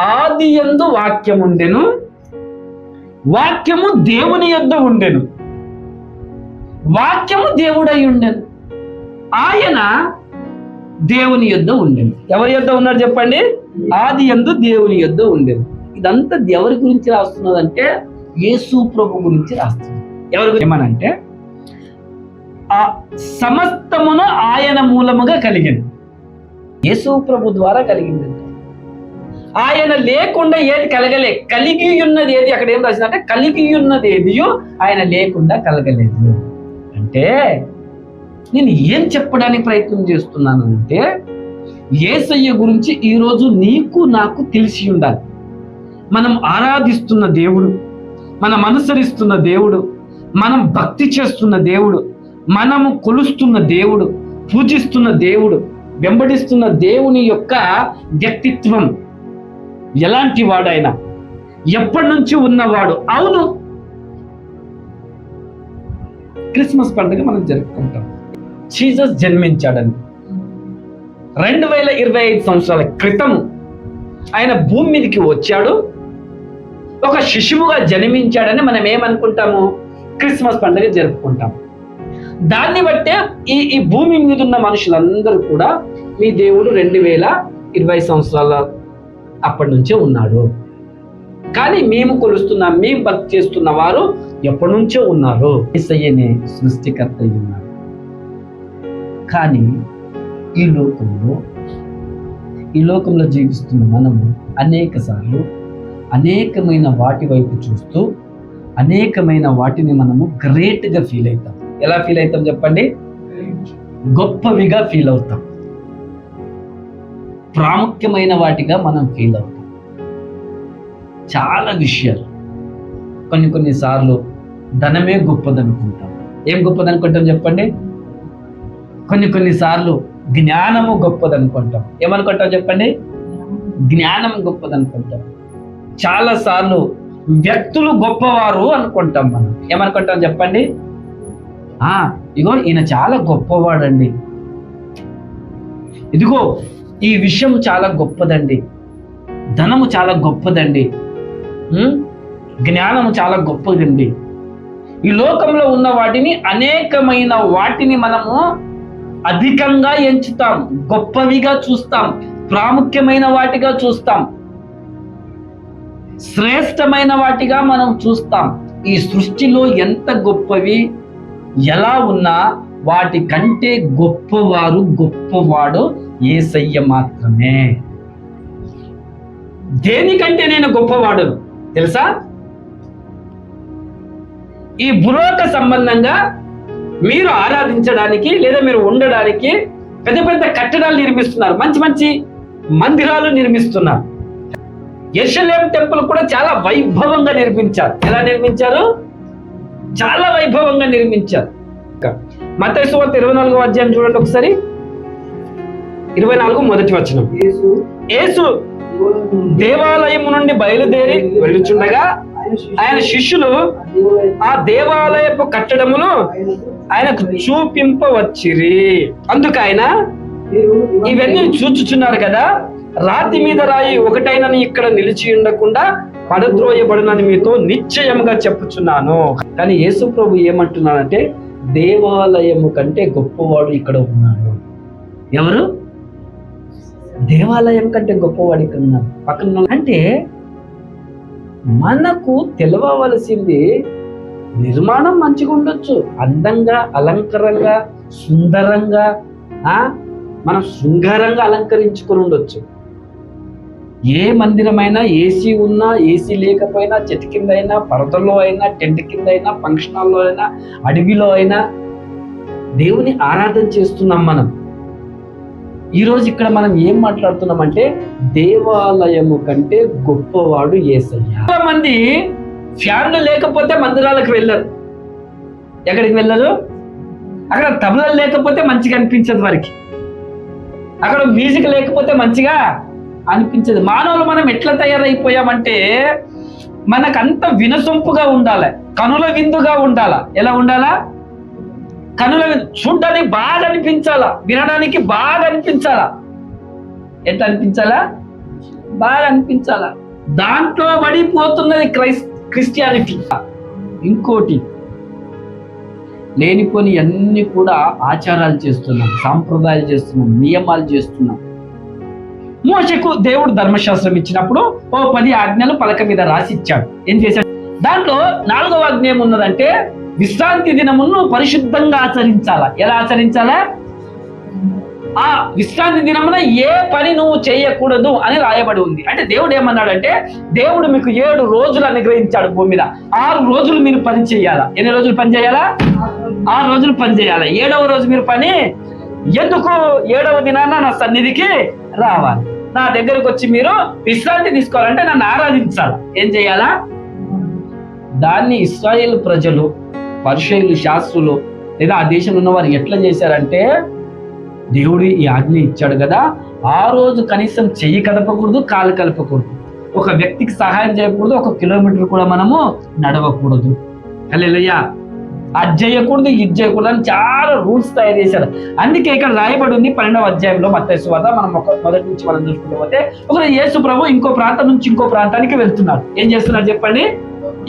ఆది యందు వాక్యం ఉండెను వాక్యము దేవుని యొద్ద ఉండెను. వాక్యము దేవుడై ఉండెను. ఆయన దేవుని యొద్ద ఉండెను. ఎవరి యొద్ద ఉన్నారు చెప్పండి? ఆది యందు దేవుని యొద్ద ఉండెను. ఇదంతా ఎవరి గురించి రాస్తున్నదంటే యేసు ప్రభు గురించి రాస్తుంది. ఎవరి గురించి ఏమనంటే ఆ సమస్తమును ఆయన మూలముగా కలిగింది యేసు ప్రభు ద్వారా కలిగింది ఆయన లేకుండా ఏది కలగలే. కలిగి ఉన్నది ఏది? అక్కడ ఏం రాసిందంటే కలిగి ఉన్నది ఏదియో ఆయన లేకుండా కలగలేదు. అంటే నేను ఏం చెప్పడానికి ప్రయత్నం చేస్తున్నాను అంటే ఏసయ్య గురించి ఈరోజు నీకు నాకు తెలిసి ఉండాలి. మనం ఆరాధిస్తున్న దేవుడు మనం అనుసరిస్తున్న దేవుడు మనం భక్తి చేస్తున్న దేవుడు మనము కొలుస్తున్న దేవుడు పూజిస్తున్న దేవుడు వెంబడిస్తున్న దేవుని యొక్క వ్యక్తిత్వం ఎలాంటి వాడైనా ఎప్పటి నుంచి ఉన్నవాడు? అవును. క్రిస్మస్ పండుగ మనం జరుపుకుంటాం. జీసస్ జన్మించాడని. రెండు వేల ఇరవై ఐదు సంవత్సరాల క్రితం ఆయన భూమి మీదకి వచ్చాడు. ఒక శిశువుగా జన్మించాడని మనం ఏమనుకుంటాము? క్రిస్మస్ పండుగ జరుపుకుంటాం. దాన్ని బట్టే ఈ ఈ భూమి మీద ఉన్న మనుషులందరూ కూడా మీ దేవుడు రెండు వేల ఇరవై సంవత్సరాల అప్పటి నుంచే ఉన్నాడు. కానీ మేము కొలుస్తున్నాం మేము భక్తి చేస్తున్న వారు ఎప్పటి నుంచో ఉన్నారు? ఏసయ్యనే సృష్టికర్త అయి ఉన్నాడు. కానీ ఈ లోకంలో ఈ లోకంలో జీవిస్తున్న మనము అనేక సార్లు అనేకమైన వాటి వైపు చూస్తూ అనేకమైన వాటిని మనము గ్రేట్గా ఫీల్ అవుతాం. ఎలా ఫీల్ అవుతాం చెప్పండి? గొప్పవిగా ఫీల్ అవుతాం. ప్రాముఖ్యమైన వాటిగా మనం ఫీల్ అవుతాం. చాలా విషయాలు. కొన్ని కొన్ని సార్లు ధనమే గొప్పదనుకుంటాం. ఏం గొప్పదనుకుంటాం చెప్పండి? కొన్ని కొన్ని సార్లు జ్ఞానము గొప్పదనుకుంటాం. ఏమనుకుంటాం చెప్పండి? జ్ఞానం గొప్పదనుకుంటాం. చాలా సార్లు వ్యక్తులు గొప్పవారు అనుకుంటాం మనం. ఏమనుకుంటాం చెప్పండి? ఆ ఇగో ఈయన చాలా గొప్పవాడండి. ఇదిగో ఈ విషయం చాలా గొప్పదండి. ధనము చాలా గొప్పదండి. జ్ఞానము చాలా గొప్పదండి. ఈ లోకంలో ఉన్న వాటిని అనేకమైన వాటిని మనము అధికంగా ఎంచుతాం గొప్పవిగా చూస్తాం ప్రాముఖ్యమైన వాటిగా చూస్తాం శ్రేష్టమైన వాటిగా మనం చూస్తాం. ఈ సృష్టిలో ఎంత గొప్పవి ఎలా ఉన్నా వాటి కంటే గొప్పవారు గొప్పవాడు ఏసయ్య మాత్రమే. దేనికంటే నేను గొప్పవాడు తెలుసా? ఈ బురోక సంబంధంగా మీరు ఆరాధించడానికి లేదా మీరు ఉండడానికి పెద్ద పెద్ద కట్టడాలు నిర్మిస్తున్నారు. మంచి మంచి మందిరాలు నిర్మిస్తున్నారు. యశలేం టెంపుల్ కూడా చాలా వైభవంగా నిర్మించారు. ఎలా నిర్మించారు? చాలా వైభవంగా నిర్మించారు. మత సువార్త ఇరవై నాలుగో అధ్యాయం చూడండి ఒకసారి. ఇరవై నాలుగు మొదటి వచనం. యేసు దేవాలయము నుండి బయలుదేరి వెళ్ళుచుండగా ఆయన శిష్యులు ఆ దేవాలయపు కట్టడములు ఆయనకు చూపింపవచ్చిరి. అందుకు ఆయన ఇవన్నీ చూచుచున్నారు కదా రాతి మీద రాయి ఒకటైనని ఇక్కడ నిలిచి ఉండకుండా పడద్రోయబడునని మీతో నిశ్చయముగా చెప్పుచున్నాను. కానీ యేసు ప్రభు ఏమంటున్నాడంటే దేవాలయము కంటే గొప్పవాడు ఇక్కడ ఉన్నాడు. ఎవరు? దేవాలయం కంటే గొప్పవాడు ఇక్కడ ఉన్నాడు పక్కన అంటే మనకు తెలవవలసింది నిర్మాణం మంచిగా ఉండొచ్చు. అందంగా అలంకరంగా సుందరంగా మనం శృంగారంగా అలంకరించుకొని ఉండొచ్చు. ఏ మందిరమైనా ఏసీ ఉన్నా ఏసీ లేకపోయినా చెట్టు కింద అయినా పరదలో అయినా టెంట్ కింద అయినా ఫంక్షన్ హాల్లో అయినా అడవిలో అయినా దేవుని ఆరాధన చేస్తున్నాం మనం. ఈరోజు ఇక్కడ మనం ఏం మాట్లాడుతున్నామంటే దేవాలయము కంటే గొప్పవాడు ఏసయ్య. మంది ఫ్యాన్లు లేకపోతే మందిరాలకు వెళ్ళరు. ఎక్కడికి వెళ్ళరు? అక్కడ తబలలు లేకపోతే మంచిగా అనిపించదు వారికి. అక్కడ మ్యూజిక్ లేకపోతే మంచిగా అనిపించదు. మానవులు మనం ఎట్లా తయారైపోయామంటే మనకంత వినసొంపుగా ఉండాలి. కనుల విందుగా ఉండాలా? ఎలా ఉండాలా? కనుల చూడడానికి బాగా అనిపించాలా? వినడానికి బాగా అనిపించాలా? ఎట్లా అనిపించాలా? బాగా అనిపించాలా? దాంట్లో పడిపోతున్నది క్రైస్ క్రిస్టియానిటీ. ఇంకోటి లేనిపోని అన్ని కూడా ఆచారాలు చేస్తున్నాం సాంప్రదాయాలు చేస్తున్నాం నియమాలు చేస్తున్నాం. మోసకు దేవుడు ధర్మశాస్త్రం ఇచ్చినప్పుడు ఓ పది ఆజ్ఞలు పలక మీద రాసి ఇచ్చాడు ఏం చేశాడు? దాంట్లో నాలుగవ ఆజ్ఞ ఏమున్నదంటే విశ్రాంతి దినమును పరిశుద్ధంగా ఆచరించాలా. ఎలా ఆచరించాలా? ఆ విశ్రాంతి దినమున ఏ పని నువ్వు చేయకూడదు అని రాయబడి ఉంది. అంటే దేవుడు ఏమన్నాడంటే దేవుడు మీకు ఏడు రోజులు అనుగ్రహించాడు భూమి మీద. ఆరు రోజులు మీరు పని చేయాలా? ఎన్ని రోజులు పని చేయాలా? ఆరు రోజులు పని చేయాలా. ఏడవ రోజు మీరు పని ఎందుకు ఏడవ దినాన నా సన్నిధికి రావాలి? నా దగ్గరకు వచ్చి మీరు విశ్రాంతి తీసుకోవాలంటే నన్ను ఆరాధించాలి? ఏం చేయాలా? దాన్ని ఇస్రాయేల్ ప్రజలు పరుషయులు శాస్త్రులు లేదా ఆ దేశంలో ఉన్నవారు ఎట్లా చేశారంటే దేవుడు ఈ ఆజ్ఞ ఇచ్చాడు కదా ఆ రోజు కనీసం చెయ్యి కలపకూడదు కాలు కలపకూడదు. ఒక వ్యక్తికి సహాయం చేయకూడదు ఒక కిలోమీటర్ కూడా మనము నడవకూడదు. హల్లెలూయా. అది చేయకూడదు ఇది చేయకూడదు అని చాలా రూల్స్ తయారు చేశారు. అందుకే ఇక్కడ రాయబడి ఉంది పన్నెండవ అధ్యాయంలో మత్తయి సువార్త మనం ఒక మొదటి నుంచి మనం చూసుకుంటే పోతే ఒక యేసు ప్రభు ఇంకో ప్రాంతం నుంచి ఇంకో ప్రాంతానికి వెళ్తున్నారు. ఏం చేస్తున్నారు చెప్పండి?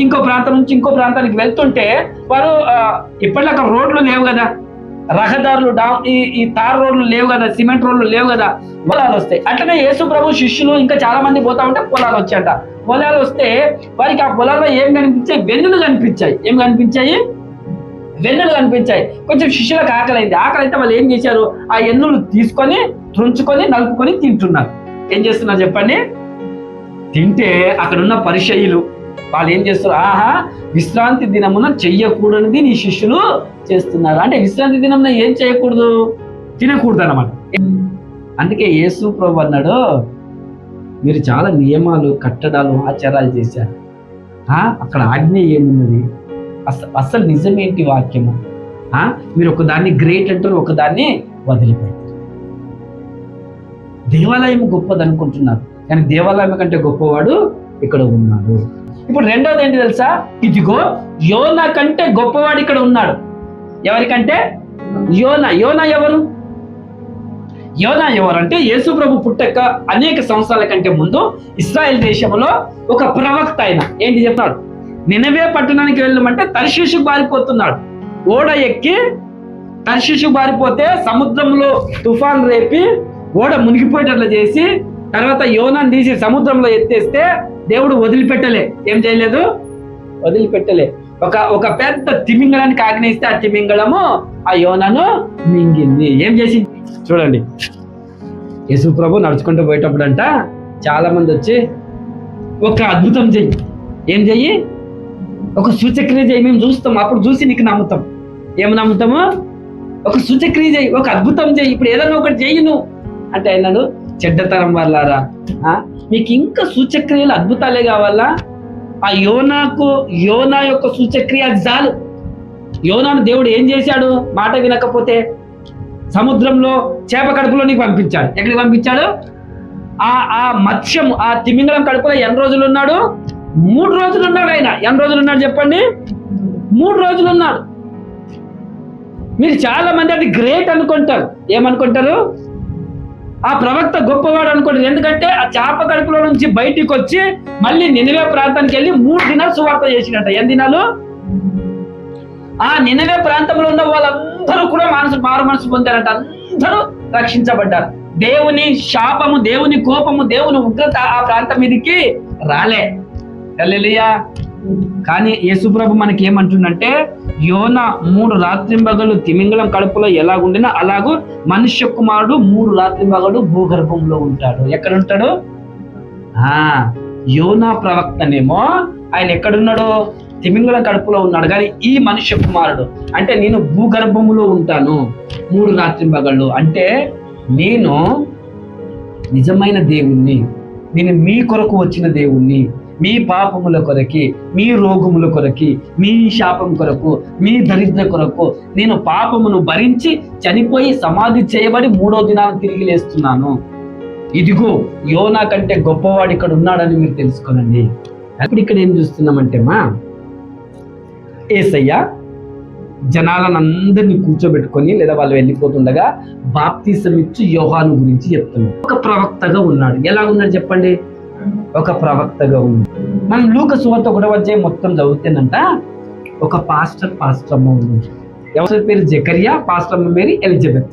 ఇంకో ప్రాంతం నుంచి ఇంకో ప్రాంతానికి వెళ్తుంటే వారు ఆ, రోడ్లు లేవు కదా. రహదారులు డా ఈ ఈ తార్ రోడ్లు లేవు కదా సిమెంట్ రోడ్లు లేవు కదా పొలాలు వస్తాయి. అట్లనే యేసు ప్రభు శిష్యులు ఇంకా చాలా మంది పోతా ఉంటే పొలాలు వచ్చాయట. పొలాలు వస్తే వారికి ఆ పొలాల్లో ఏం కనిపించాయి? వెన్నులు కనిపించాయి. ఏం కనిపించాయి? వెన్నులు కనిపించాయి. కొంచెం శిష్యులకు ఆకలి అయింది ఆకలి అయితే వాళ్ళు ఏం చేశారు? ఆ ఎన్నులు తీసుకొని తుంచుకొని నలుపుకొని తింటున్నారు. ఏం చేస్తున్నారు చెప్పండి? తింటే అక్కడ ఉన్న పరిచయులు వాళ్ళు ఏం చేస్తారు? ఆహా విశ్రాంతి దినమున చెయ్యకూడనిది నీ శిష్యులు చేస్తున్నారు. అంటే విశ్రాంతి దినమున ఏం చేయకూడదు తినకూడదు అనమాట అందుకే యేసు ప్రభు అన్నాడు మీరు చాలా నియమాలు కట్టడాలు ఆచారాలు చేశారు. ఆ, అక్కడ ఆజ్ఞ ఏమున్నది? అసలు అసలు నిజమేంటి వాక్యము? ఆ, మీరు ఒకదాన్ని గ్రేట్ అంటారు ఒకదాన్ని వదిలిపెడతారు. దేవాలయం గొప్పది అనుకుంటున్నారు కానీ దేవాలయం కంటే గొప్పవాడు ఇక్కడ ఉన్నాడు. ఇప్పుడు రెండోది ఏంటి తెలుసా? ఇదిగో యోన కంటే గొప్పవాడు ఇక్కడ ఉన్నాడు. ఎవరికంటే? యోన. యోన ఎవరు? యోనా ఎవరు అంటే యేసు ప్రభు పుట్టక అనేక సంవత్సరాల కంటే ముందు ఇస్రాయెల్ దేశంలో ఒక ప్రవక్త ఆయన. ఏంటి చెప్తున్నాడు నినవే పట్టణానికి వెళ్ళమంటే తర్శీషు బారిపోతున్నాడు. ఓడ ఎక్కి తర్శీషు బారిపోతే సముద్రంలో తుఫాన్ రేపి ఓడ మునిగిపోయేటట్లు చేసి తర్వాత యోనాన్ని తీసి సముద్రంలో ఎత్తేస్తే దేవుడు వదిలిపెట్టలే. ఏం చేయలేదు? వదిలిపెట్టలే. ఒక ఒక పెద్ద తిమింగళానికి ఆగ్నేయిస్తే ఆ తిమింగళము ఆ యోనను మింగింది. ఏం చేసింది? చూడండి. యేసు ప్రభు నడుచుకుంటూ పోయేటప్పుడు అంట చాలా మంది వచ్చి ఒక అద్భుతం చెయ్యి. ఏం చెయ్యి? ఒక సూచక్రియ చేయి మేము చూస్తాం. అప్పుడు చూసి నీకు నమ్ముతాం. ఏం నమ్ముతాము? ఒక సూచక్రియ చేయి ఒక అద్భుతం చేయి ఇప్పుడు ఏదైనా ఒకటి చెయ్యి నువ్వు అంటే అన్నాడు? చెడ్డతరం వల్లారా ఆ? మీకు ఇంకా సూచక్రియలు అద్భుతాలే కావాలా? ఆ యోనాకు యోనా యొక్క సూచక్రియ చాలు. యోనాను దేవుడు ఏం చేశాడు? మాట వినకపోతే సముద్రంలో చేప కడుపులో నీకు పంపించాడు. ఎక్కడికి పంపించాడు? ఆ ఆ మత్స్యం ఆ తిమింగళం కడుపులో ఎన్ని రోజులు ఉన్నాడు? మూడు రోజులు ఉన్నాడు ఆయన. ఎన్ని రోజులు ఉన్నాడు చెప్పండి? మూడు రోజులు ఉన్నాడు. మీరు చాలా మంది అది గ్రేట్ అనుకుంటారు. ఏమనుకుంటారు? ఆ ప్రవక్త గొప్పవాడు అనుకుంటారు ఎందుకంటే ఆ చేప కడుపులో నుంచి బయటికి వచ్చి మళ్ళీ నినవే ప్రాంతానికి వెళ్ళి మూడు దినాలు సువార్త చేసినట్ట ఎన్ని దినాలు? ఆ నినవే ప్రాంతంలో ఉన్న వాళ్ళందరూ కూడా మనసు మారు మనసు పొందారంట. అందరూ రక్షించబడ్డారు. దేవుని శాపము దేవుని కోపము దేవుని ఉగ్రత ఆ ప్రాంతం మీదకి రాలే. కానీ యేసుప్రభు మనకి ఏమంటుండంటే యోన మూడు రాత్రింబగలు తిమింగళం కడుపులో ఎలాగుండినా అలాగూ మనుష్య కుమారుడు మూడు రాత్రింబగలు భూగర్భంలో ఉంటాడు. ఎక్కడ ఉంటాడు ఆ యోనా ప్రవక్తనేమో ఆయన ఎక్కడున్నాడు? తిమింగళం కడుపులో ఉన్నాడు. కానీ ఈ మనుష్య కుమారుడు అంటే నేను భూగర్భములో ఉంటాను మూడు రాత్రింబగళ్ళు. అంటే నేను నిజమైన దేవుణ్ణి నేను మీ కొరకు వచ్చిన దేవుణ్ణి మీ పాపముల కొరకి మీ రోగముల కొరకి మీ శాపం కొరకు మీ దరిద్ర కొరకు నేను పాపమును భరించి చనిపోయి సమాధి చేయబడి మూడో దినాన్ని తిరిగి లేస్తున్నాను. ఇదిగో యోనా కంటే గొప్పవాడు ఇక్కడ ఉన్నాడని మీరు తెలుసుకోనండి. అప్పుడు ఇక్కడ ఏం చూస్తున్నామంటే మా ఏసయ్య జనాలను అందరినీ కూర్చోబెట్టుకొని లేదా వాళ్ళు వెళ్ళిపోతుండగా బాప్తీసం ఇచ్చి యోహాను గురించి చెప్తున్నాడు. ఒక ప్రవక్తగా ఉన్నాడు. ఎలా ఉన్నాడు చెప్పండి? ఒక ప్రవక్తగా ఉంది. మనం లూక సువార్త ఒకటో అధ్యాయం మొత్తం చదువుతుందంట. ఒక పాస్టర్ పాస్టర్ అమ్మ ఉంది. ఎవరి పేరు? జకరియా. పాస్టర్ అమ్మ పేరు ఎలిజబెత్.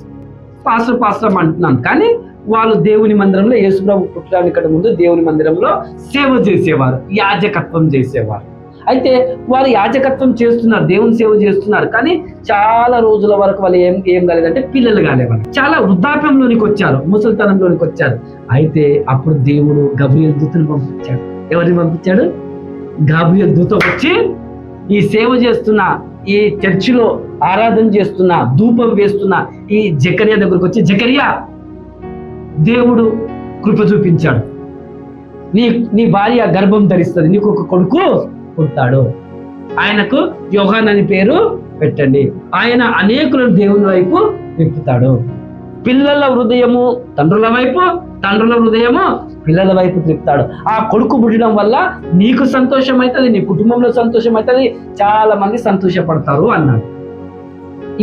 పాస్టర్ పాస్టర్ అమ్మ అంటున్నాను కానీ వాళ్ళు దేవుని మందిరంలో యేసుప్రభు పుట్టడానికి ముందు దేవుని మందిరంలో సేవ చేసేవారు. యాజకత్వం చేసేవారు. అయితే వారు యాజకత్వం చేస్తున్నారు దేవుని సేవ చేస్తున్నారు. కానీ చాలా రోజుల వరకు వాళ్ళు ఏం ఏం కాలేదంటే పిల్లలు కాలేవారు చాలా వృద్ధాప్యంలోనికి వచ్చారు ముసలితనంలోనికి వచ్చారు. అయితే అప్పుడు దేవుడు గబ్రియల్ దూతను పంపించాడు. ఎవరిని పంపించాడు? గాబ్రియల్ దూత వచ్చి ఈ సేవ చేస్తున్న ఈ చర్చిలో ఆరాధన చేస్తున్న ధూపం వేస్తున్న ఈ జకరియా దగ్గరకు వచ్చి జకరియా దేవుడు కృప చూపించాడు. నీ నీ భార్య గర్భం ధరిస్తుంది నీకు ఒక కొడుకు పుడతాడు ఆయనకు యోహాన్ అని పేరు పెట్టండి. ఆయన అనేకులను దేవుని వైపు తిప్పుతాడు. పిల్లల హృదయము తండ్రుల వైపు తండ్రుల హృదయము పిల్లల వైపు తిప్పుతాడు. ఆ కొడుకు పుట్టడం వల్ల నీకు సంతోషం అవుతుంది నీ కుటుంబంలో సంతోషం అవుతుంది చాలా మంది సంతోషపడతారు అన్నాడు.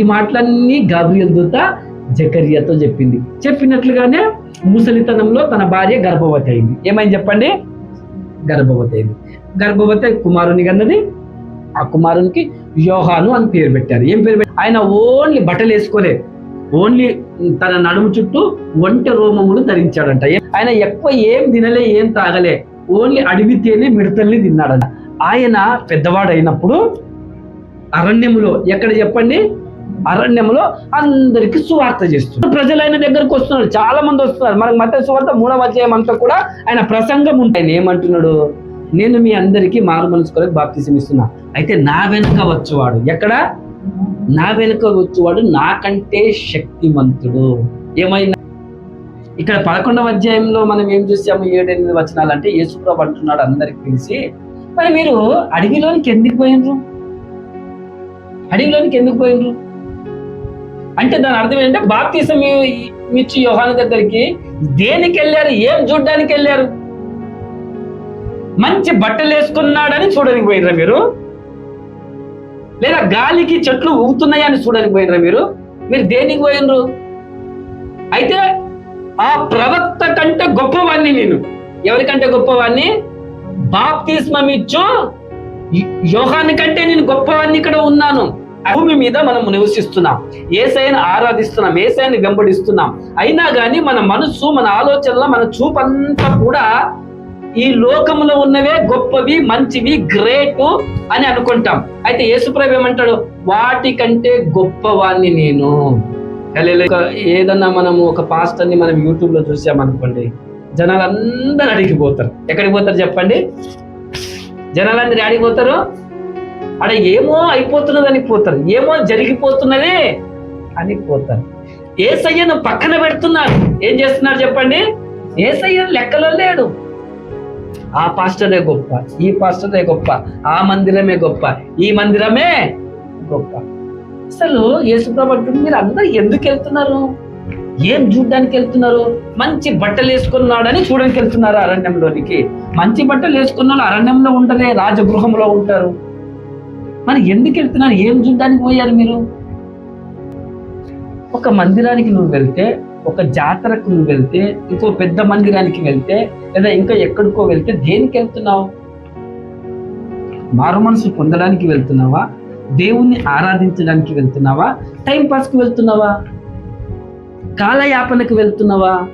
ఈ మాటలన్నీ గాబ్రియల్ దూత జకరియాతో చెప్పింది. చెప్పినట్లుగానే ముసలితనంలో తన భార్య గర్భవతి అయింది. ఏమైంది చెప్పండి? గర్భవతి అయింది. గర్భవతి కుమారుని కన్నది. ఆ కుమారునికి యోహాను అని పేరు పెట్టారు. ఏం పేరు పెట్టారు? ఆయన ఓన్లీ బట్టలు వేసుకోలే. ఓన్లీ తన నడుము చుట్టూ ఒంటె రోమములు ధరించాడంట. ఆయన ఎక్కువ ఏం తినలే ఏం తాగలే. ఓన్లీ అడివితేనే మిడతల్ని తిన్నాడంట. ఆయన పెద్దవాడు అయినప్పుడు అరణ్యములో ఎక్కడ చెప్పండి? అరణ్యంలో అందరికి సువార్త చేస్తున్నారు. ప్రజలు ఆయన దగ్గరకు వస్తున్నారు. చాలా మంది వస్తున్నారు. మనకు మత సువార్త మూడవ అధ్యాయం అంతా కూడా ఆయన ప్రసంగం ఉంటాయి ఏమంటున్నాడు? నేను మీ అందరికీ మారు మనసుకొని బాప్తిసం ఇస్తున్నా. అయితే నా వెనుక వచ్చేవాడు ఎక్కడ? నా వెనుక వచ్చేవాడు నాకంటే శక్తిమంతుడు ఏమైనా? ఇక్కడ పదకొండవ అధ్యాయంలో మనం ఏం చూసాము? ఏడెనిమిది వచనాలు అంటే యేసుప్రభు అంటున్నాడు అందరికి తెలిసి మరి మీరు అడవిలోనికి ఎందుకు పోయినరు? అడవిలోనికి ఎందుకు పోయినరు? అంటే దాని అర్థం ఏంటంటే బాప్తీసం ఇచ్చి యోహాను దగ్గరికి దేనికి వెళ్ళారు? ఏం చూడడానికి వెళ్ళారు? మంచి బట్టలు వేసుకున్నాడని చూడడానికి పోయినరా మీరు? లేదా గాలికి చెట్లు ఊగుతున్నాయని చూడడానికి పోయినరా మీరు? మీరు దేనికి పోయినరు? అయితే ఆ ప్రవక్త కంటే గొప్పవాణ్ణి నేను. ఎవరికంటే గొప్పవాణ్ణి? బాప్తిస్మం ఇచ్చు యోహాని కంటే నేను గొప్పవాణ్ణి ఇక్కడ ఉన్నాను. భూమి మీద మనం నివసిస్తున్నాం. ఏసైని ఆరాధిస్తున్నాం ఏసైని వెంబడిస్తున్నాం. అయినా కానీ మన మనస్సు మన ఆలోచనలో మన చూపంతా కూడా ఈ లోకంలో ఉన్నవే గొప్పవి మంచివి గ్రేట్ అని అనుకుంటాం. అయితే యేసుప్రభు ఏమంటాడు? వాటికంటే గొప్పవాణ్ణి నేను. ఏదన్నా మనము ఒక పాస్టర్ని మనం యూట్యూబ్లో చూసామనుకోండి జనాలందరూ అడిగిపోతారు. ఎక్కడికి పోతారు చెప్పండి? జనాలందరూ అడిగిపోతారు అడ ఏమో అయిపోతున్నదని పోతారు. ఏమో జరిగిపోతున్నది అని పోతారు. ఏసయ్యను పక్కన పెడుతున్నారు. ఏం చేస్తున్నారు చెప్పండి? ఏసయ్య లెక్కలో లేడు. ఆ పాస్టరే గొప్ప ఈ పాస్టరే గొప్ప ఆ మందిరమే గొప్ప ఈ మందిరమే గొప్ప. అసలు యేసుప్రభు మీరు అందరు ఎందుకు వెళ్తున్నారు? ఏం చూడడానికి వెళ్తున్నారు? మంచి బట్టలు వేసుకున్నాడని చూడడానికి వెళ్తున్నారు అరణ్యంలోనికి. మంచి బట్టలు వేసుకున్న వాళ్ళు అరణ్యంలో ఉండలే రాజగృహంలో ఉంటారు. మరి ఎందుకు వెళ్తున్నారు? ఏం చూడడానికి పోయారు మీరు? ఒక మందిరానికి నువ్వు వెళ్తే ఒక జాతరకు నువ్వు వెళ్తే ఇంకో పెద్ద మందిరానికి వెళ్తే లేదా ఇంకా ఎక్కడికో వెళ్తే దేనికి వెళ్తున్నావు? మారు మనసు పొందడానికి వెళ్తున్నావా? దేవుణ్ణి ఆరాధించడానికి వెళ్తున్నావా? టైం పాస్కి వెళ్తున్నావా? కాలయాపనకు వెళ్తున్నావా?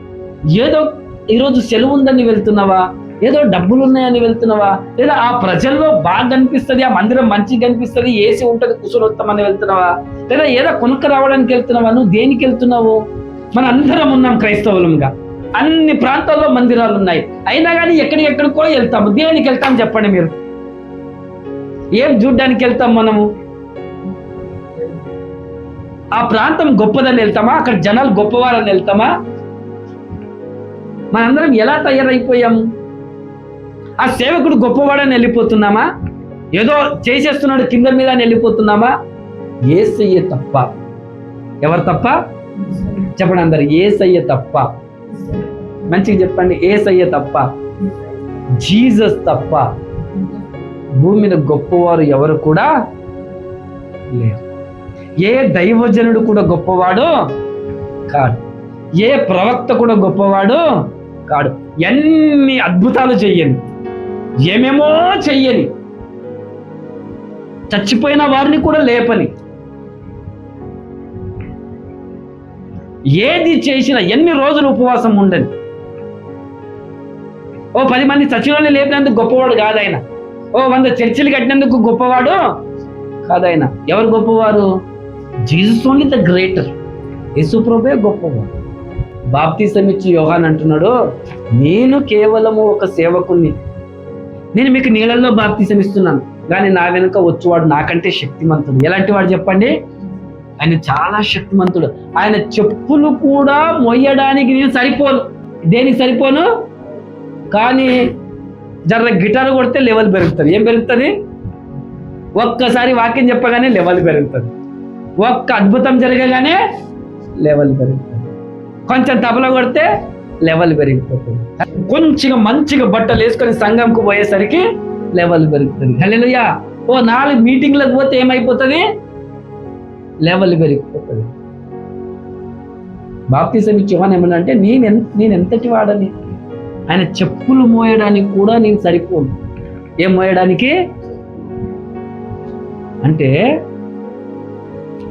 ఏదో ఈరోజు సెలవు ఉందని వెళ్తున్నావా? ఏదో డబ్బులు ఉన్నాయని వెళ్తున్నావా? లేదా ఆ ప్రజల్లో బాగా కనిపిస్తుంది ఆ మందిరం మంచిగా కనిపిస్తుంది ఏసీ ఉంటుంది కుసురొత్తమని వెళ్తున్నావా? లేదా ఏదో కొనుక్క రావడానికి వెళ్తున్నావా? నువ్వు దేనికి వెళ్తున్నావు? మన అందరం ఉన్నాం క్రైస్తవులంగా. అన్ని ప్రాంతాల్లో మందిరాలు ఉన్నాయి. అయినా కానీ ఎక్కడి కూడా వెళ్తాము. దేనికి వెళ్తాం చెప్పండి మీరు? ఏం చూడ్డానికి వెళ్తాం మనము? ఆ ప్రాంతం గొప్పదని వెళ్తామా? అక్కడ జనాలు గొప్పవారని వెళ్తామా? మనందరం ఎలా తయారైపోయాము? ఆ సేవకుడు గొప్పవాడని వెళ్ళిపోతున్నామా? ఏదో చేసేస్తున్నాడు కింద మీద వెళ్ళిపోతున్నామా? ఏసయ్యే తప్ప. ఎవరు తప్ప? చెప్పండి అందరు ఏసయ్య తప్ప. మంచిగా చెప్పండి ఏసయ్య తప్ప. జీసస్ తప్ప. భూమి మీద గొప్పవారు ఎవరు కూడా లేరు. ఏ దైవజనుడు కూడా గొప్పవాడు కాడు. ఏ ప్రవక్త కూడా గొప్పవాడు కాడు. ఎన్ని అద్భుతాలు చెయ్యని ఏమేమో చెయ్యని చచ్చిపోయిన వారిని కూడా లేపని ఏది చేసినా ఎన్ని రోజులు ఉపవాసం ఉండదు. ఓ పది మంది చచ్చినోళ్ళని లేపినందుకు గొప్పవాడు కాదు ఆయన. ఓ వంద చర్చిలు కట్టినందుకు గొప్పవాడు కాదు ఆయన. ఎవరు గొప్పవారు? Jesus only the greater. యేసుప్రభే గొప్పవాడు. బాప్తీసం ఇచ్చి యోహాన్ అంటున్నాడు నేను కేవలము ఒక సేవకుని నేను మీకు నీళ్ళల్లో బాప్తీసం ఇస్తున్నాను. కానీ నా వెనుక వచ్చేవాడు నాకంటే శక్తిమంతుడు. ఎలాంటి వాడు చెప్పండి? ఆయన చాలా శక్తిమంతుడు. ఆయన చెప్పులు కూడా మొయ్యడానికి నేను సరిపోను. దేనికి సరిపోను? కానీ జర గిటార్ కొడితే లెవెల్ పెరుగుతుంది. ఏం పెరుగుతుంది? ఒక్కసారి వాక్యం చెప్పగానే లెవెల్ పెరుగుతుంది. ఒక్క అద్భుతం జరగగానే లెవెల్ పెరుగుతుంది. కొంచెం తబల కొడితే లెవెల్ పెరిగిపోతుంది. కొంచెం మంచిగా బట్టలు వేసుకొని సంఘంకు పోయేసరికి లెవెల్ పెరుగుతుంది. హలో ఓ నాలుగు మీటింగ్లకు పోతే ఏమైపోతుంది? లెవెల్ పెరిగిపోతుంది. బాప్తిజం ఇచ్చేవాని యోహాన్ అంటే నేను ఎంత నేను ఎంతటి వాడని? ఆయన చెప్పులు మోయడానికి కూడా నేను సరిపోను. ఏం మోయడానికి? అంటే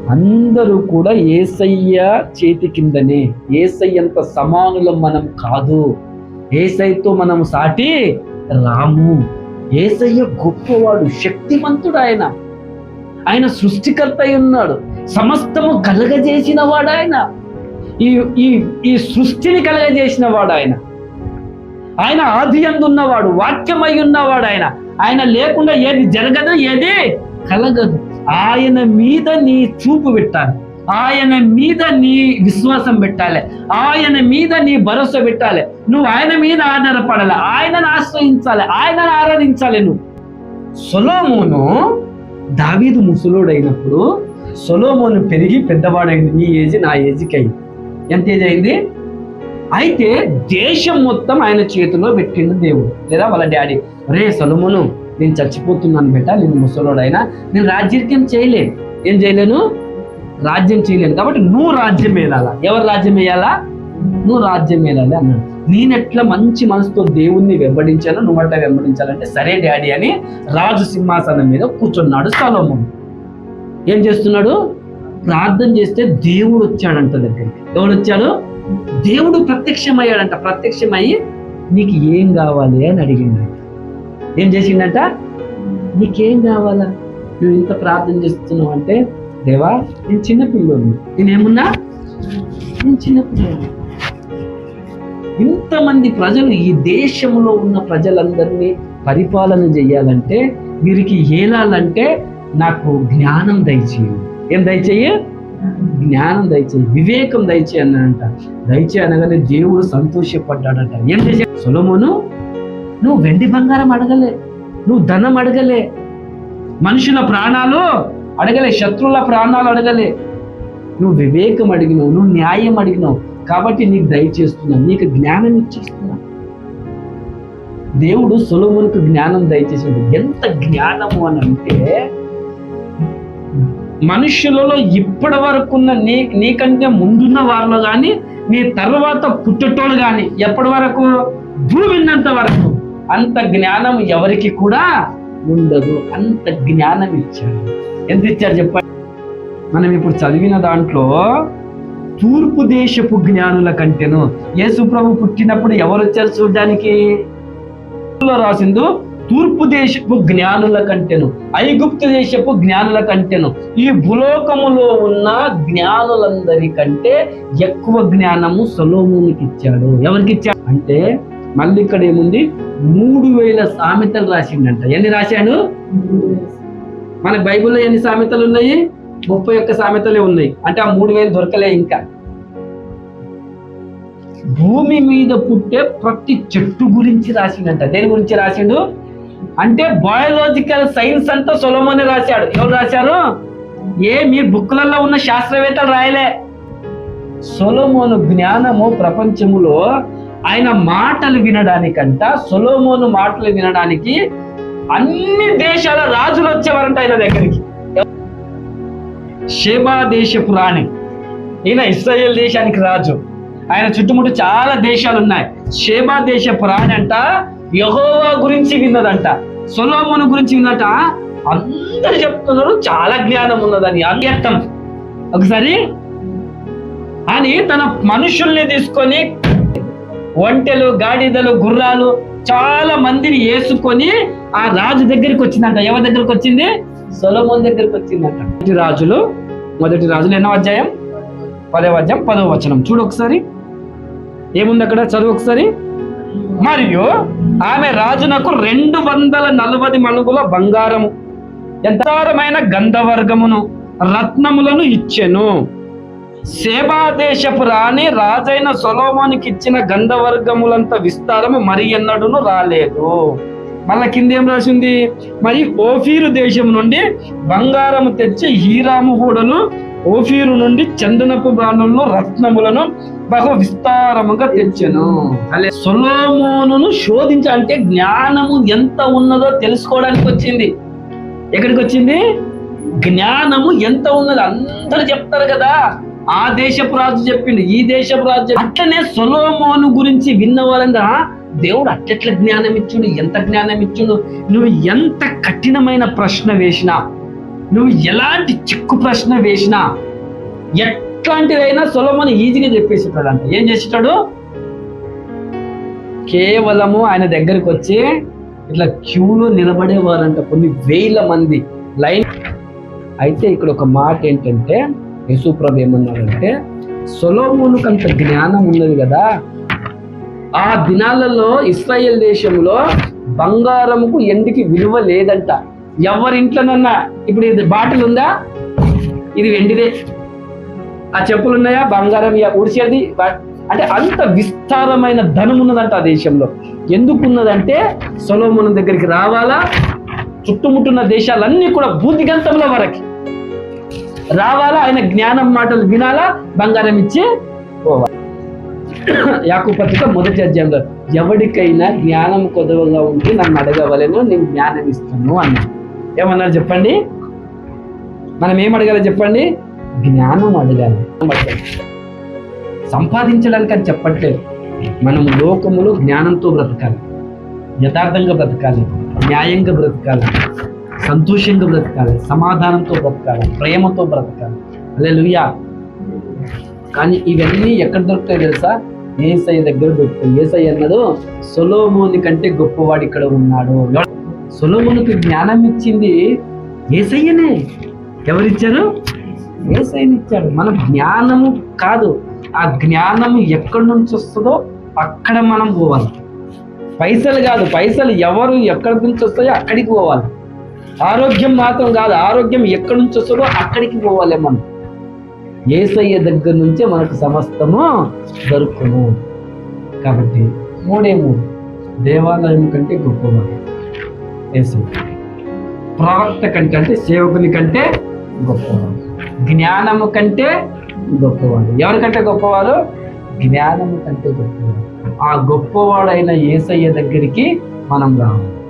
అందరూ కూడా ఏసయ్య చేతి కిందనే ఏసయ్యంత సమానులం మనం కాదు. ఏసైతో మనం సాటి రాము. ఏసయ్య గొప్పవాడు శక్తిమంతుడు ఆయన. ఆయన సృష్టికర్త అయి ఉన్నాడు. సమస్తము కలగజేసిన వాడు ఆయన ఈ ఈ ఈ సృష్టిని కలగజేసిన వాడు ఆయన ఆయన ఆది ఉన్నవాడు వాక్యమై ఉన్నవాడు ఆయన ఆయన లేకుండా ఏది జరగదు ఏది కలగదు. ఆయన మీద నీ చూపు పెట్టాలి. ఆయన మీద నీ విశ్వాసం పెట్టాలి. ఆయన మీద నీ భరోసా పెట్టాలి. నువ్వు ఆయన మీద ఆధారపడాలి. ఆయనను ఆశ్రయించాలి. ఆయనను ఆరాధించాలి నువ్వు. సొలోమును దావీదు ముసలోడైనప్పుడు సొలోమోను పెరిగి పెద్దవాడైంది. నీ ఏజ్ నా ఏజ్కి అయింది. ఎంత ఏజ్ అయింది? అయితే దేశం మొత్తం ఆయన చేతిలో పెట్టిండు దేవుడు. లేదా వాళ్ళ డాడీ రే సొలమును నేను చచ్చిపోతున్నాను బెట్ట నేను ముసలోడైనా నేను రాజ్యం చేయలేను. ఏం చేయలేను? రాజ్యం చేయలేను. కాబట్టి నువ్వు రాజ్యం వేయాలా ఎవరు రాజ్యం వేయాలా నువ్వు రాజ్యం వేయాలి అన్నాడు. నేను ఎట్లా మంచి మనసుతో దేవుణ్ణి వెంబడించాను నువ్వు అట్లా వెంబడించాలంటే సరే డాడీ అని రాజు సింహాసనం మీద కూర్చున్నాడు సలోమును. ఏం చేస్తున్నాడు? ప్రార్థన చేస్తే దేవుడు వచ్చాడంట దగ్గరికి. ఎవడు వచ్చాడు? దేవుడు ప్రత్యక్షమయ్యాడంట. ప్రత్యక్షమయ్యి నీకు ఏం కావాలి అని అడిగిందంట ఏం చేసిండంట? నీకేం కావాలా? నువ్వు ఇంత ప్రార్థన చేస్తున్నావు అంటే దేవా నేను చిన్నపిల్లోని నేనేమున్నా? నేను చిన్నపిల్లోని ఇంతమంది ప్రజలు ఈ దేశంలో ఉన్న ప్రజలందరినీ పరిపాలన చేయాలంటే వీరికి ఏలాలంటే నాకు జ్ఞానం దయచేయి. ఏం దయచేయి? జ్ఞానం దయచేయి. వివేకం దయచేయి అన్నాడంట దయచేయి అనగానే దేవుడు సంతోషపడ్డాడట. ఏం చేసే సులమును నువ్వు వెండి బంగారం అడగలే. నువ్వు ధనం అడగలే. మనుషుల ప్రాణాలు అడగలే శత్రువుల ప్రాణాలు అడగలే. నువ్వు వివేకం అడిగినావు నువ్వు న్యాయం అడిగినావు. కాబట్టి నీకు దయచేస్తున్నాను నీకు జ్ఞానం ఇచ్చేస్తున్నా. దేవుడు సొలమునికి జ్ఞానం దయచేసాడు ఎంత జ్ఞానము అని అంటే మనుషులలో ఇప్పటి వరకు ఉన్న నీ నీకంటే ముందున్న వారిలో కానీ నీ తర్వాత పుట్టేటోళ్ళు కానీ ఎప్పటి వరకు భూమిన్నంత వరకు. అంత జ్ఞానం ఎవరికి కూడా ఉండదు. అంత జ్ఞానం ఇచ్చాడు. ఎంత ఇచ్చారు చెప్పండి? మనం ఇప్పుడు చదివిన దాంట్లో తూర్పు దేశపు జ్ఞానుల కంటేను. యేసు ప్రభు పుట్టినప్పుడు ఎవరు వచ్చారు చూడడానికి రాసిందో తూర్పు దేశపు జ్ఞానుల కంటెను ఐగుప్తు దేశపు జ్ఞానుల కంటెను ఈ భూలోకములో ఉన్న జ్ఞానులందరికంటే ఎక్కువ జ్ఞానము సొలోమునికి ఇచ్చాడు. ఎవరికి ఇచ్చాడు అంటే మళ్ళీ ఇక్కడ ఏముంది? మూడు వేల సామెతలు రాసిండంట. ఎన్ని రాశాడు? మన బైబిల్లో ఎన్ని సామెతలు ఉన్నాయి? ముప్పై ఒక్క సామెతలే ఉన్నాయి. అంటే ఆ మూడు వేలు దొరకలే ఇంకా. భూమి మీద పుట్టే ప్రతి చెట్టు గురించి రాసిండంట. దేని గురించి రాసిండు? అంటే బయోలాజికల్ సైన్స్ అంతా సొలమోనే రాశాడు. ఎవరు రాశారు? ఏ మీ బుక్లలో ఉన్న శాస్త్రవేత్తలు రాయలే. సొలమోను జ్ఞానము ప్రపంచములో ఆయన మాటలు వినడానికంట సొలోమోను మాటలు వినడానికి అన్ని దేశాల రాజులు వచ్చేవారంట ఆయన దగ్గరికి. షేబా దేశపు రాణి. ఈయన ఇస్రాయేల్ దేశానికి రాజు. ఆయన చుట్టుముట్టు చాలా దేశాలు ఉన్నాయి షేబా దేశపు రాణి అంట యహోవా గురించి విన్నదంట. సొలోమోను గురించి విన్నట. అందరు చెప్తున్నారు చాలా జ్ఞానం ఉన్నదని అర్థం. ఒకసారి. అని తన మనుషుల్ని తీసుకొని ఒంటెలు గాడిదలు గుర్రాలు చాలా మందిని వేసుకొని ఆ రాజు దగ్గరికి వచ్చిందంట. ఎవరి దగ్గరికి వచ్చింది? సొలమోన్ దగ్గరికి వచ్చిందంట. మొదటి రాజులు మొదటి రాజులు ఎన్నో అధ్యాయం? పదవ అధ్యాయం పదవ వచనం. చూడు ఒకసారి. ఏముంది అక్కడ? చదువు ఒకసారి. మరియు ఆమె రాజునకు రెండు వందల నలభై మలుగుల బంగారము ఎంతరమైన గంధవర్గమును రత్నములను ఇచ్చెను. సేవాదేశపు రాణి రాజైన సొలోమోనికి ఇచ్చిన గంధవర్గములంత విస్తారము మరి ఎన్నడూను రాలేదు. మళ్ళా కింద ఏం రాసింది? మరి ఓఫీరు దేశం నుండి బంగారము తెచ్చి హీరాము కూడాను ఓఫీరు నుండి చందనపు బాణులను రత్నములను బహు విస్తారముగా తెచ్చెను. అలే. సొలోమోనును శోధించ అంటే జ్ఞానము ఎంత ఉన్నదో తెలుసుకోవడానికి వచ్చింది. ఎక్కడికి వచ్చింది? జ్ఞానము ఎంత ఉన్నది అందరూ చెప్తారు కదా. ఆ దేశపు రాజు చెప్పిండు ఈ దేశపు రాజు. అట్లనే సొలోమోను గురించి విన్న వాళ్ళంగా దేవుడు అట్టెట్ల జ్ఞానం ఇచ్చుడు ఎంత జ్ఞానం ఇచ్చుడు నువ్వు ఎంత కఠినమైన ప్రశ్న వేసినా నువ్వు ఎలాంటి చిక్కు ప్రశ్న వేసినా ఎట్లాంటిదైనా సొలోమోను ఈజీగా చెప్పేసేటాడంట ఏం చేసేటాడు? కేవలము ఆయన దగ్గరికి వచ్చి ఇట్లా క్యూలో నిలబడేవారంట కొన్ని వేల మంది. లైన్ అయితే ఇక్కడ ఒక మాట ఏంటంటే యేసుప్రభు ఏమన్నాడంటే సొలోమోనుకు అంత జ్ఞానం ఉన్నది కదా ఆ దినాలలో ఇస్రాయేల్ దేశంలో బంగారముకు ఎండికి విలువ లేదంట. ఎవరింట్లోనన్నా ఇప్పుడు ఇది బాటిల్ ఉందా ఇది వెండిదే. ఆ చెప్పులు ఉన్నాయా బంగారం ఇక ఉడిచేది అంటే అంత విస్తారమైన ధనం ఉన్నదంట ఆ దేశంలో. ఎందుకు ఉన్నదంటే సొలోమున దగ్గరికి రావాలా? చుట్టుముట్టున్న దేశాలన్నీ కూడా బూదిగంతంలో వరకు. రావాలా? ఆయన జ్ఞానం మాటలు వినాలా? బంగారం ఇచ్చి పోవాలి? యాకు పత్రిక మొదటి అధ్యాయంలో ఎవరికైనా జ్ఞానం కొదవగా ఉంటే నన్ను అడగవలను నేను జ్ఞానం ఇస్తాను అన్నా ఏమన్నారు చెప్పండి? మనం ఏం అడగాలి చెప్పండి? జ్ఞానం అడగాలి. సంపాదించడానికి అని చెప్పట్లేదు. మనం లోకములో జ్ఞానంతో బ్రతకాలి. యథార్థంగా బ్రతకాలి. న్యాయంగా బ్రతకాలి. సంతోషంగా బ్రతకాలి. సమాధానంతో బ్రతకాలి. ప్రేమతో బ్రతకాలి. అదే అలే కానీ ఇవన్నీ ఎక్కడ దొరుకుతాయి తెలుసా? ఏసఐ దగ్గర దొరుకుతాయి. ఏసఐ అన్నదో సొలోమోని కంటే గొప్పవాడు ఇక్కడ ఉన్నాడు. సులభునికి జ్ఞానం ఇచ్చింది ఏసయ్యనే. ఎవరిచ్చారు? ఏసయ్యని ఇచ్చాడు మన జ్ఞానము కాదు ఆ జ్ఞానము ఎక్కడి నుంచి వస్తుందో అక్కడ మనం పోవాలి. పైసలు కాదు పైసలు ఎవరు ఎక్కడి నుంచి వస్తాయో అక్కడికి పోవాలి. ఆరోగ్యం మాత్రం కాదు ఆరోగ్యం ఎక్కడి నుంచి వస్తుందో అక్కడికి పోవాలి మనం. ఏసయ్య దగ్గర నుంచే మనకు సమస్తము దొరుకును. కాబట్టి మూడే మూడు. దేవాలయం కంటే గొప్పవాడు. ఏసయ్య ప్రవక్త కంటే అంటే సేవకుని కంటే గొప్పవాడు. జ్ఞానము కంటే గొప్పవాడు. ఎవరికంటే గొప్పవాడు? జ్ఞానము కంటే గొప్పవాడు. ఆ గొప్పవాడైన ఏసయ్య దగ్గరికి మనం రావాలి.